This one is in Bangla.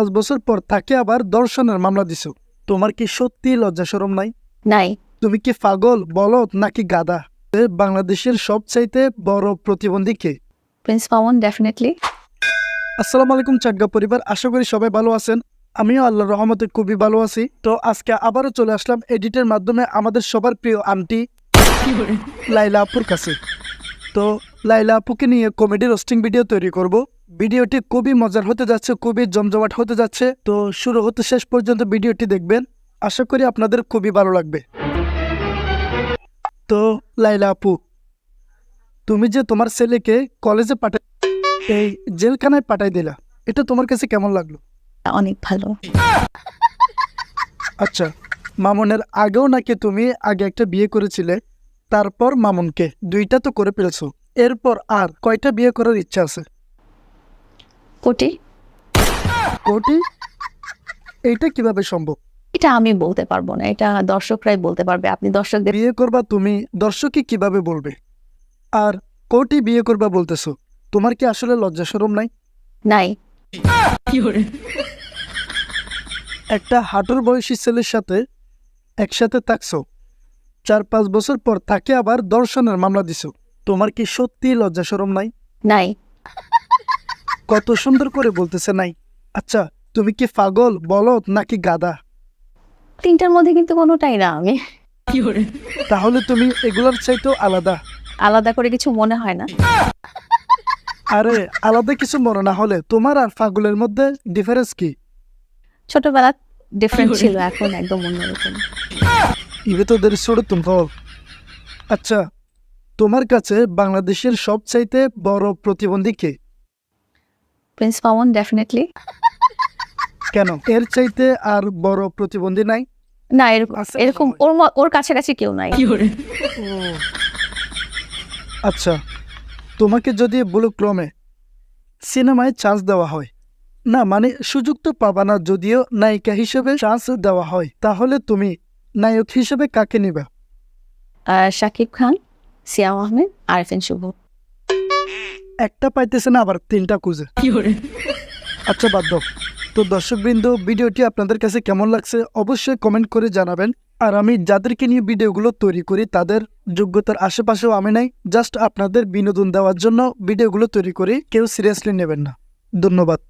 পাঁচ বছর পর তাকে আবার দর্শনের মামলা দিছো। তোমার কি সত্যি লজ্জা সরম নাই? নাই। তুমি কি পাগল বলদ নাকি গাদা এ বাংলাদেশের সবচাইতে বড় প্রতিবন্ধী কে? প্রিন্স পাওয়ান ডেফিনেটলি আসসালামু আলাইকুম চাটগা পরিবার আশা করি সবাই ভালো আছেন। আমিও আল্লাহর রহমতে খুবই ভালো আছি। তো আজকে আবারও চলে আসলাম এডিটের মাধ্যমে আমাদের সবার প্রিয় আন্টি লাইলা আপুর কাছে। তো লাইলা আপুকে নিয়ে কমেডি রোস্টিং ভিডিও তৈরি করব। ভিডিওটি খুবই মজার হতে যাচ্ছে খুবই জমজমাট হতে যাচ্ছে। তো শুরু হতে শেষ পর্যন্ত ভিডিওটি দেখবেন। আশা করি আপনাদের খুবই ভালো লাগবে। তো লাইলা আপু তুমি যে তোমার ছেলেকে কলেজে পাঠাই এই জেলখানায় পাঠাই দিলা এটা তোমার কাছে কেমন লাগল? অনেক ভালো। আচ্ছা মামনের আগেও নাকি তুমি আগে একটা বিয়ে করেছিলে তারপর মামুনকে দুইটা তো করে ফেলেছো। এরপর আর কয়টা বিয়ে করার ইচ্ছা আছে? কোটি। কোটি? এইটা কীভাবে সম্ভব? এটা আমি বলতে পারব না এটা দর্শকরাই বলতে পারবে। আপনি দর্শকদের বিয়ে করবা তুমি দর্শকই কীভাবে বলবে? আর কোটি বিয়ে করবা বলতেছো তোমার কি আসলে লজ্জা শরম নাই? নাই। একটা হাঁটুর বয়সী ছেলের সাথে একসাথে থাকছো চার পাঁচ বছর পর তাকে আবার দর্শনের মামলা দিছো। তোমার কি সত্যি লজ্জা শরম নাই? নাই। কত সুন্দর করে বলতেছে নাই। আচ্ছা তুমি কি পাগল বলদ নাকি গাদা তিনটার মধ্যে কিন্তু কোনোটাই না আমি। তাহলে তুমি এগুলোর চাইতেও আলাদা। আলাদা করে কিছু মনে হয় না। আরে আলাদা কিছু মনে না হলে তোমার আর পাগলের মধ্যে ডিফারেন্স কি? ছোটবেলা ডিফারেন্ট ছিল এখন একদম অন্যরকম। ইবে তো দের ছোট তুমি আচ্ছা তোমার কাছে বাংলাদেশের সবচাইতে বড় প্রতিবন্ধী কে? প্রিন্স পাওয়ান ডেফিনেটলি কেন? এর চাইতে আর বড় প্রতিবন্ধী নাই? না এরকম এরকম ওর ম- ওর কাছাকাছি কেউ নাই। আচ্ছা তোমাকে যদি ক্রমে সিনেমায় চান্স দেওয়া হয় না মানে সুযোগ তো পাবা না যদিও নায়িকা হিসেবে চান্স দেওয়া হয় তাহলে তুমি নায়ক হিসেবে কাকে নিবা? আহ, শাকিব খান। সিয়াম আহমেদ আরফিন শুভ। একটা পাইতেছে না আবার তিনটা খুঁজে। আচ্ছা বাদ দাও। তো দর্শকবৃন্দ ভিডিওটি আপনাদের কাছে কেমন লাগছে অবশ্যই কমেন্ট করে জানাবেন। আর আমি যাদেরকে নিয়ে ভিডিওগুলো তৈরি করি তাদের যোগ্যতার আশেপাশেও আমি নাই। জাস্ট আপনাদের বিনোদন দেওয়ার জন্য ভিডিওগুলো তৈরি করি কেউ সিরিয়াসলি নেবেন না। ধন্যবাদ।